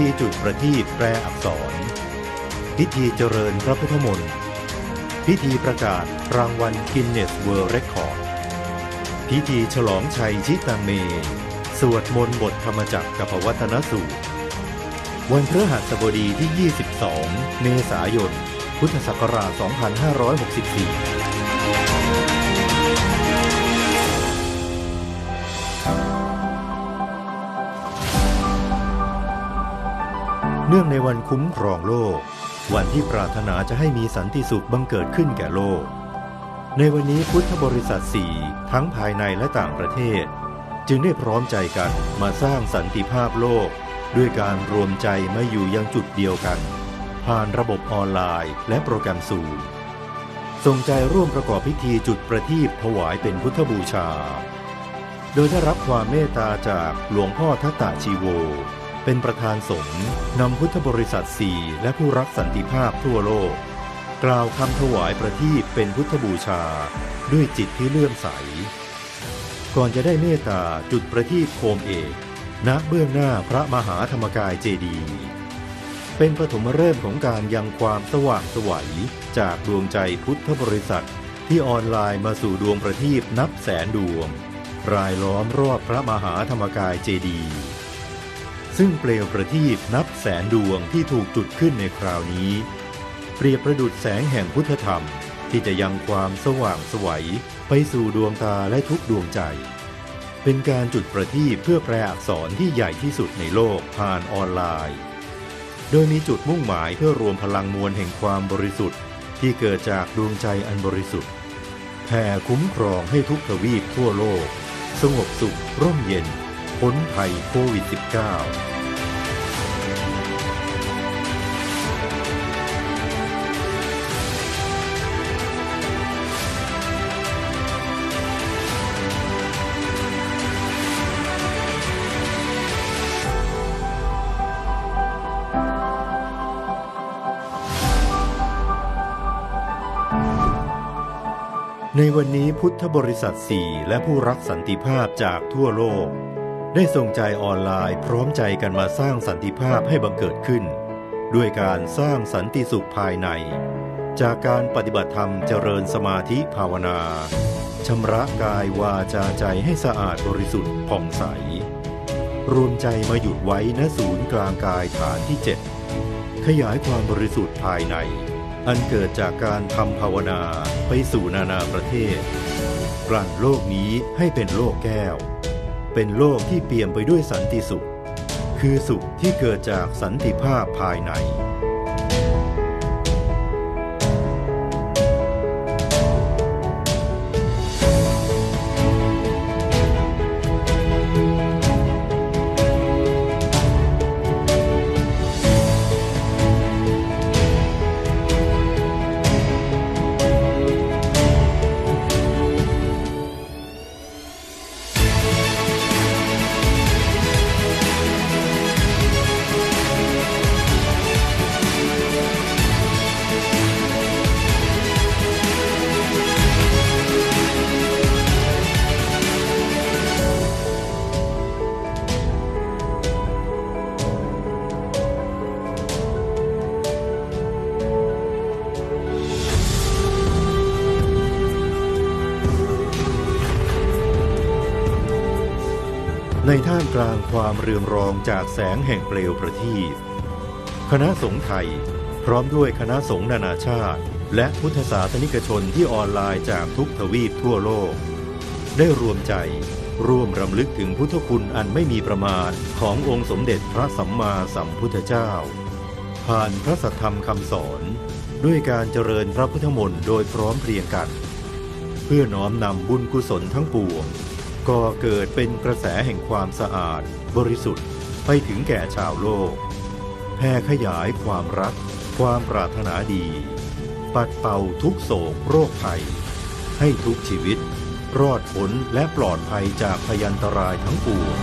ธีจุดประทีปแปลอักษร พิธีเจริญพระพุทธมนต์พิธีประกาศรางวัลกินเนสเวิลด์เรคคอร์ดพิธีฉลองชัยชิตังเม สวดมนต์บทธรรมจักรกับพวัตนสูตร วันพฤหัสบดีที่ 22 เมษายน พุทธศักราช 2564 เนื่องในวันคุ้มครองโลก วันที่ปรารถนาจะให้มีสันติสุขบังเกิดขึ้นแก่โลก ในวันนี้พุทธบริษัทสี่ทั้งภายในและต่างประเทศ จึงได้พร้อมใจกันมาสร้างสันติภาพโลก ด้วยการรวมใจมาอยู่ยังจุดเดียวกัน ผ่านระบบออนไลน์ และโปรแกรมซูมส่งใจร่วมประกอบพิธีจุดประทีปถวายเป็นพุทธบูชา โดยได้รับความเมตตาจากหลวงพ่อทัตตาชีโว เป็นประธานสงฆ์นำพุทธบริษัทสี่และผู้รักสันติภาพทั่วโลก กล่าวคำถวายประทีปเป็นพุทธบูชา ด้วยจิตที่เลื่อมใส ก่อนจะได้เมตตาจุดประทีปโคมเอกณเบื้องหน้าพระมหาธรรมกายเจดี เป็นปฐมฤกษ์ของการยังความสว่างสวัยจากดวงใจพุทธบริษัทที่ออนไลน์มาสู่ดวงประทีปนับแสนดวง รายล้อมรอบพระมหาธรรมกายเจดีย์ ซึ่งเปลวประทีปนับแสนดวงที่ถูกจุดขึ้นในคราวนี้ เปรียบประดุจแสงแห่งพุทธธรรม ที่จะยังความสว่างสวัยไปสู่ดวงตาและทุกดวงใจ เป็นการจุดประทีปเพื่อแปลอักษรที่ใหญ่ที่สุดในโลกผ่านออนไลน์ โดยมีจุดมุ่งหมายเพื่อรวมพลังมวลแห่งความบริสุทธิ์ ที่เกิดจากดวงใจอันบริสุทธิ์แผ่คุ้มครองให้ทุกทวีปทั่วโลก สงบสุขร่มเย็น พ้นภัยโควิด -19 ในวันนี้พุทธบริษัทสี่และผู้รักสันติภาพจากทั่วโลก ได้ส่งใจออนไลน์พร้อมใจกันมาสร้างสันติภาพให้บังเกิดขึ้น ด้วยการสร้างสันติสุขภายใน จากการปฏิบัติธรรมเจริญสมาธิภาวนาชำระกายวาจาใจให้สะอาดบริสุทธิ์ผ่องใส รวมใจมาหยุดไว้ณศูนย์กลางกายฐานที่ 7 ขยายความบริสุทธิ์ภายใน อันเกิดจากการทำภาวนาไปสู่นานาประเทศกลั่นโลกนี้ให้เป็นโลกแก้ว เป็นโลกที่เปี่ยมไปด้วยสันติสุข คือสุขที่เกิดจากสันติภาพภายใน ในท่ามกลางความเรืองรองจากแสงแห่งเปลวประทีปคณะสงฆ์ไทย พร้อมด้วยคณะสงฆ์นานาชาติ และพุทธศาสนิกชนที่ออนไลน์จากทุกทวีปทั่วโลก ได้รวมใจร่วมรำลึกถึงพุทธคุณอันไม่มีประมาณขององค์สมเด็จพระสัมมาสัมพุทธเจ้า ผ่านพระสัทธรรมคำสอน ด้วยการเจริญพระพุทธมนต์โดยพร้อมเพรียงกัน เพื่อน้อมนำบุญกุศลทั้งปวง ก่อเกิดเป็นกระแสแห่งความสะอาด บริสุทธิ์ไปถึงแก่ชาวโลกแผ่ขยายความรัก ความปรารถนาดี ปัดเป่าทุกโศกโรคภัย ให้ทุกชีวิต รอดพ้นและปลอดภัยจากพยันตรายทั้งปวง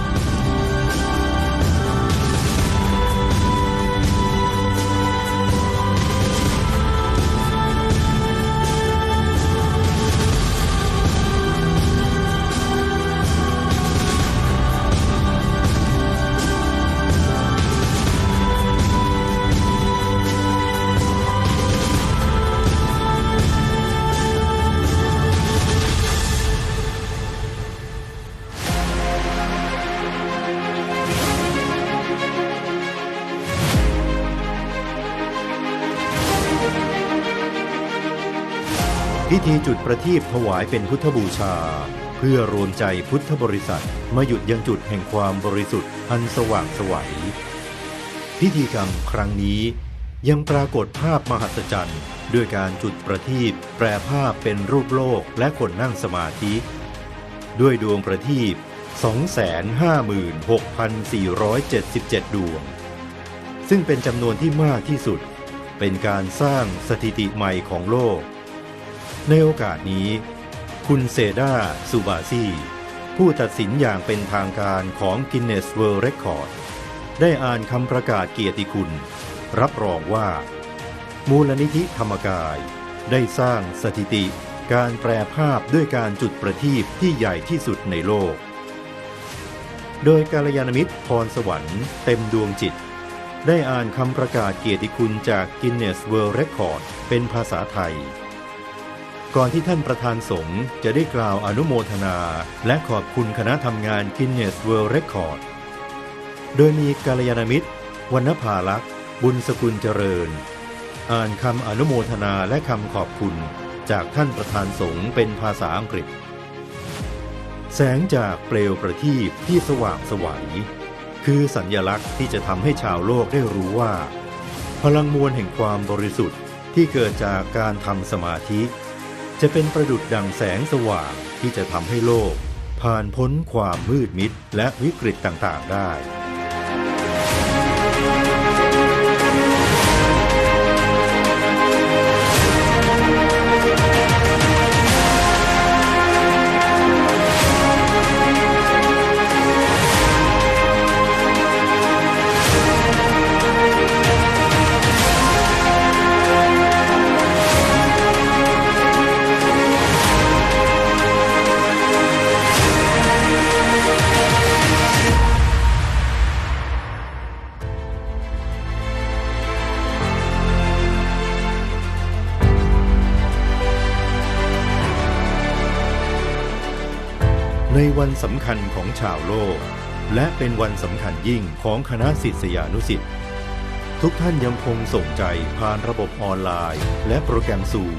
พิธีจุดประทีปถวายเป็นพุทธบูชา เพื่อรวมใจพุทธบริษัทมาหยุดยังจุดแห่งความบริสุทธิ์อันสว่างไสวัย พิธีกรรมครั้งนี้ยังปรากฏภาพมหัศจรรย์ ด้วยการจุดประทีปแปรภาพเป็นรูปโลกและคนนั่งสมาธิ ด้วยดวงประทีป256,477 ดวง ซึ่งเป็นจำนวนที่มากที่สุด เป็นการสร้างสถิติใหม่ของโลก ในโอกาสนี้ คุณเซดาซูบาซีผู้ตัดสินอย่างเป็นทางการของ Guinness World Record ได้อ่านคำประกาศเกียรติคุณ รับรองว่า มูลนิธิธรรมกาย ได้สร้างสถิติการแปรภาพด้วยการจุดประทีปที่ใหญ่ที่สุดในโลก โดยกาลยานมิตรพรสวรรค์เต็มดวงจิต ได้อ่านคำประกาศเกียรติคุณจาก Guinness World Record เป็นภาษาไทย ก่อนที่ท่านประธานสงฆ์จะได้กล่าวอนุโมทนา และขอบคุณคณะทำงาน Guinness World Record โดยมีกาลยานมิตรวรรณภาลักษ์บุญสกุลเจริญ อ่านคำอนุโมทนาและคำขอบคุณ จากท่านประธานสงฆ์เป็นภาษาอังกฤษ แสงจากเปลวประทีปที่สว่างสวัยคือสัญญลักษณ์ที่จะทำให้ชาวโลกได้รู้ว่า พลังมวลแห่งความบริสุทธิ์ที่เกิดจากการทำสมาธิ จะเป็นประดุดดังแสงสว่างที่จะทำให้โลก ผ่านพ้นความมืดมิดและวิกฤตต่างๆได้ ในวันสำคัญของชาวโลก และเป็นวันสำคัญยิ่งของคณะศิษยานุสิษย์ทุกท่านยังคงส่งใจผ่านระบบออนไลน์ และโปรแกรมซูม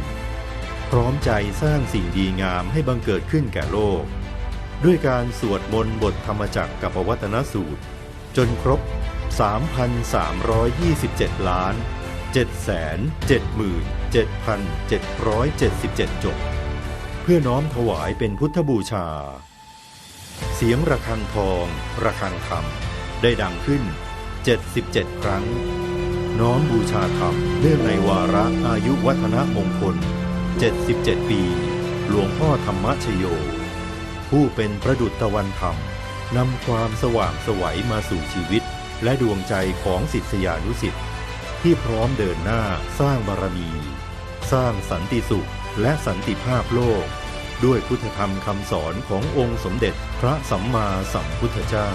พร้อมใจสร้างสิ่งดีงามให้บังเกิดขึ้นแก่โลก ด้วยการสวดมนต์บทธรรมจักรกับวัตนสูตร จนครบ 3,327 ล้าน 777,777 จบ เพื่อน้อมถวายเป็นพุทธบูชา เสียงระฆังทอง ระฆังธรรมได้ดังขึ้น 77 ครั้ง น้อมบูชาธรรมเนื่องในวาระอายุวัฒนมงคล 77 ปี หลวงพ่อธรรมชโย ผู้เป็นประดุจตะวันธรรมนำความสว่างสวัยมาสู่ชีวิต และดวงใจของศิษยานุสิษย์ที่พร้อมเดินหน้าสร้างบารมี สร้างสันติสุขและสันติภาพโลก ด้วยพุทธธรรมคำสอนขององค์สมเด็จพระสัมมาสัมพุทธเจ้า